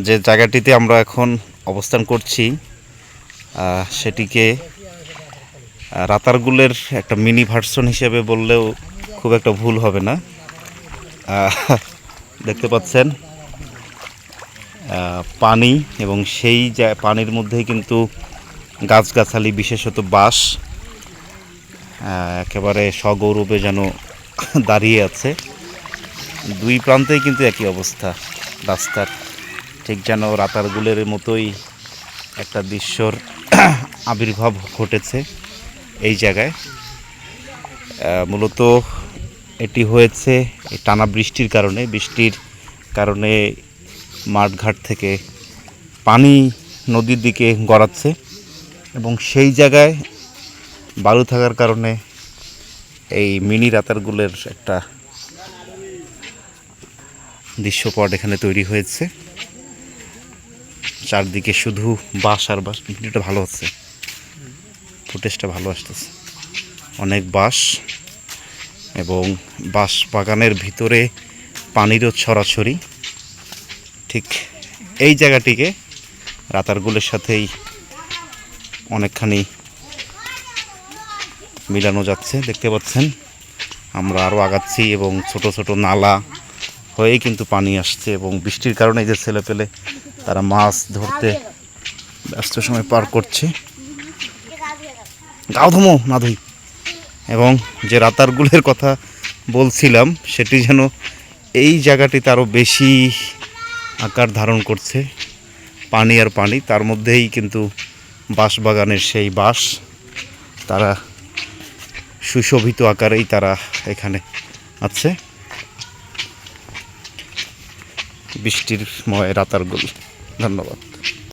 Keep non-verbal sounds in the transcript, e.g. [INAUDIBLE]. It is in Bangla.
যে জায়গাটিতে আমরা এখন অবস্থান করছি সেটিকে রাতারগুলের একটা মিনি ভার্সন হিসেবে বললেও খুব একটা ভুল হবে না। দেখতে পাচ্ছেন পানি এবং সেই পানির মধ্যেই কিন্তু গাছগাছালি বিশেষত বাঁশ আহ, একেবারে সগৌরবে যেন দাঁড়িয়ে আছে। দুই প্রান্তেই কিন্তু একই অবস্থা। রাস্তার ঠিক যেন রাতারগুলের মতোই একটা দৃশ্যর [CLEARS THROAT] আবির্ভাব ঘটেছে এই জায়গায়। মূলত এটি হয়েছে টানা বৃষ্টির কারণে। বৃষ্টির কারণে মাঠঘাট থেকে পানি নদীর দিকে গড়াচ্ছে এবং সেই জায়গায় বালু থাকার কারণে এই মিনি রাতারগুলের একটা দৃশ্যপট এখানে তৈরি হয়েছে। চারদিকে শুধু বাঁশ আর বাঁশ। ভিডিওটা ভালো হচ্ছে। ফুটেজটা ভালো আসতেছে। অনেক বাঁশ এবং বাঁশ বাগানের ভিতরে পানিরও ছড়াছড়ি। ঠিক এই জায়গাটিকে রাতারগুলের সাথেই অনেকখানি মিলানো যাচ্ছে। দেখতে পাচ্ছেন, আমরা আরও আগাচ্ছি এবং ছোট ছোট নালা হয়েই কিন্তু পানি আসছে এবং বৃষ্টির কারণে যে ছেলে পেলে তারা মাছ ধরতে ব্যস্ত সময় পার করছে। গাও ধমো না ধুই এবং যে রাতারগুলের কথা বলছিলাম, সেটি যেন এই জায়গাটিতে আরও বেশি আকার ধারণ করছে, পানি আর পানি। তার মধ্যেই কিন্তু বাঁশবাগানের সেই বাঁশ, তারা সুশোভিত আকারেই তারা এখানে আছে। বৃষ্টির ময় রাতারগুল। ধন্যবাদ।